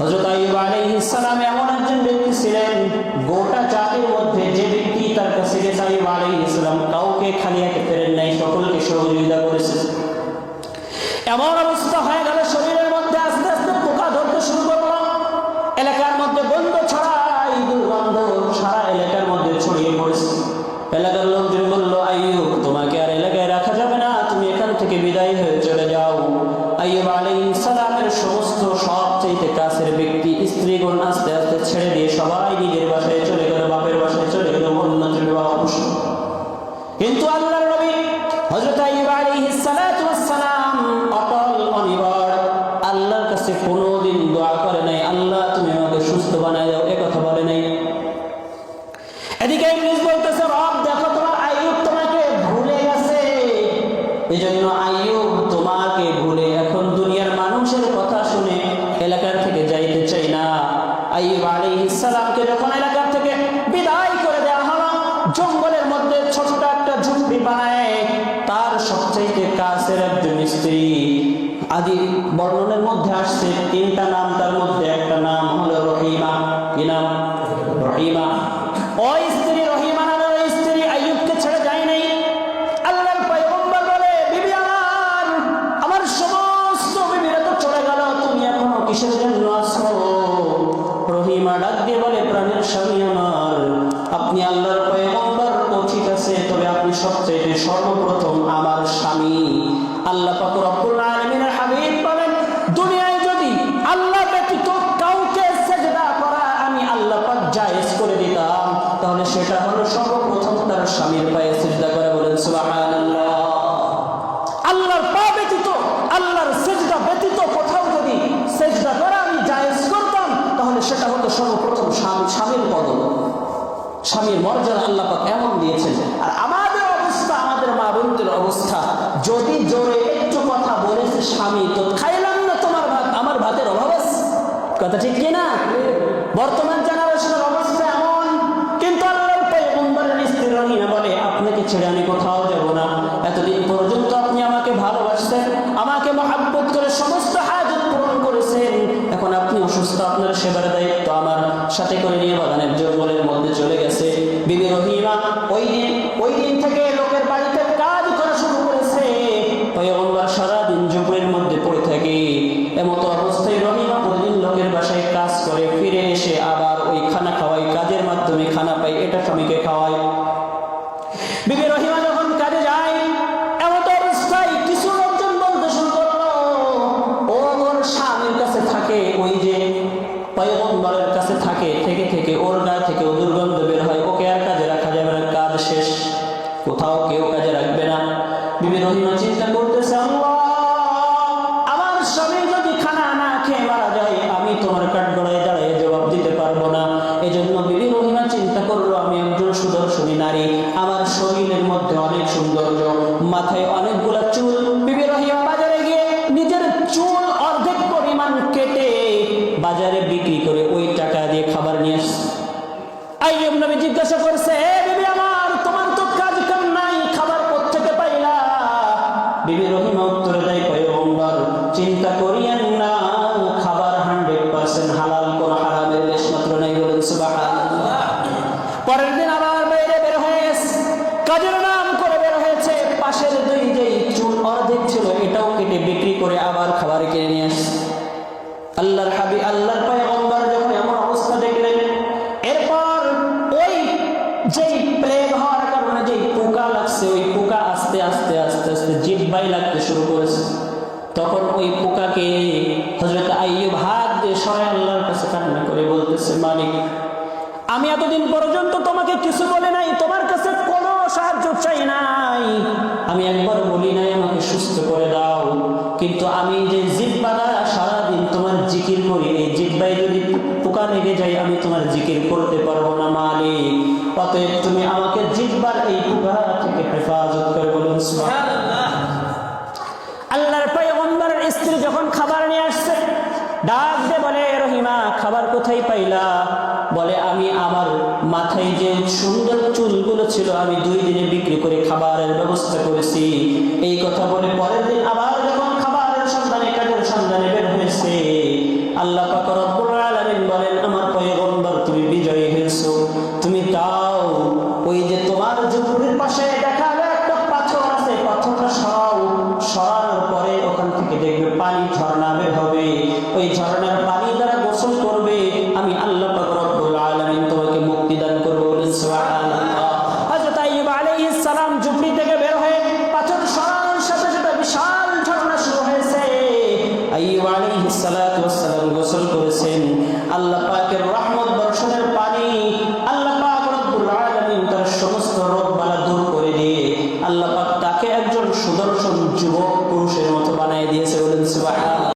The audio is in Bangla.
হজরত আইয়ুব আলাইহিস সালাম এমন একজন ব্যক্তি ছিলেন, গোটা জাতির মধ্যে যে ব্যক্তি তার কাছে গেছে আইয়ুব আলাইহিস সালাম কাউকে খালি হাতে ফেরেন নাই, সকলকে সহযোগিতা করেছে। এমন অবস্থা হয়ে গেল, শরীরের মধ্যে আস্তে আস্তে পোকা ধরতে শুরু করল। এলাকার মধ্যে গন্ধ ছড়াই দুর্গন্ধ সারা এলাকার মধ্যে ছড়িয়ে পড়েছে। এলাকার লোকজন বলল, আইয়ুব কাছে কোনোদিন দোয়া করে নাই। আল্লাহ, তুমি আমাকে সুস্থ বানায় দাও, এ কথা বলে নাই। এদিকে ইবলিস বলতেছে, রব, দেখো তোমার আইয়ুব তোমাকে ভুলে গেছে। এজন্য আইয়ুব তোমাকে ভুলে এখন দুনিয়ার মানুষের কথা শুনে এলাকার থেকে যাইতে চাই না। আইয়ুব আলাইহিস সালামকে যখন এলাকার থেকে বিদায় করে দেওয়া হলো, জঙ্গলের মধ্যে ছোট্ট একটা ঝুপড়ি বানায়। তার সবচাইতে কাছের একজন স্ত্রী, আদি বর্ণনের মধ্যে আসছে, তিনটা নাম, তার মধ্যে একটা নাম হলো রহিমা। কি নাম? রহিমা। আপনি তবে আপনি সবচেয়ে সর্বপ্রথম আমার স্বামী। আল্লাহ পাক রব্বুল আলামিনের জায়েজ করে দিতাম, তাহলে সেটা হলো সর্বপ্রথম তার স্বামীর পায়ে সেজদা করে বলেন, সুবহানাল্লাহ। আল্লাহর পা ব্যতীত, আল্লাহর ব্যতীত কোথাও যদি করা আমি জায়েজ করতাম, তাহলে সেটা হতো সর্বপ্রথম স্বামী, স্বামীর পদ স্বামীর মর্যাদা আল্লাহ পাক এমন দিয়েছেন আর আমাদের অবস্থা, আমাদের মা বোনদের অবস্থা, যদি জোরে একটু কথা বলেছে স্বামী, তো খাইলাম না তোমার ভাত, আমার ভাতের অভাব আছে। কথা ঠিক কি না? বর্তমান জেনারেশনের অবস্থা এমন, কিন্তু আল্লাহর পয়গম্বরের স্ত্রী বলে, আপনাকে ছেড়ে আমি কোথাও যাব না। এতদিন পর্যন্ত আপনি আমাকে ভালোবাসছেন আমাকে মহাব্বত করে সমস্ত হাজত পূরণ করেছেন। এখন আপনি অসুস্থ, আপনার সেবার দায়িত্ব আমার সাথে করে নিয়ে বাগানের জঙ্গলের মধ্যে চলে গেছে। বিবি রহিমা, ওই দিন ওই দিন থেকে লোকের বাড়িতে কাজ করা শুরু করেছে। বিবি রহিমা যখন কাজে যায় অনেকগুলা চুল কেটে বিক্রি করে আবার খাবার কিনে নিয়ে আসছে আল্লাহর হাবি আল্লাহর পয়গম্বর যখন এমন অবস্থা দেখলেন, এরপর ওই যেই প্লেগ হওয়ার কারণে যেই পোকা লাগছে, ওই পোকা আস্তে আস্তে আস্তে আস্তে লাগতে শুরু করেছে। তখন ওই পোকাকে হজরত হাত দিয়ে সরাই আল্লাহর কাছে কান্না করে বলতেছে, মালিক, আমি এতদিন পর্যন্ত তোমাকে কিছু বলে নাই, তোমার কাছে কোনো সাহায্য চাই নাই। আমি একবার বলি নাই আমাকে সুস্থ করে দাও। কিন্তু আমি যে জিব্বা সারাদিন তোমার জিকির করি এই জিব্বাই যদি পোকা লেগে যায় আমি তোমার জিকির করতে পারব না মালিক। অতএব তুমি আমাকে জিব্বার এই পোকা থেকে হেফাজত করে বলুন। আল্লাহর পয়গম্বরের স্ত্রী যখন খাবার নিয়ে আসছে ডাক দে বলে রহিমা, খাবার কোথায় পাইলা? বলে, আমি আমার মাথায় যে সুন্দর চুলগুলো ছিল, আমি দুই দিনে বিক্রি করে খাবারের ব্যবস্থা করেছি। এই কথা বলে পরের দিন আবার যখন খাবারের সন্ধানে, কাজের সন্ধানে বের হয়েছে, আল্লাহ আলমিন বলেন, আমার তুমি বিজয়ী হয়েছো। তুমি তাও ওই যে তোমার জুপুরের পাশে দেখা একটা পাথর আছে, পাথরটা সরাও। সরানোর পরে ওখান থেকে দেখবে পানি ওই ঝর্ণার পানি দ্বারা গোসল করবে। আমি আল্লাহ রব্বুল তোমাকে মুক্তি দান করব সুবহানাল্লাহ। হযরত আইয়ুব আলাইহিস সালাম জুপড়ি থেকে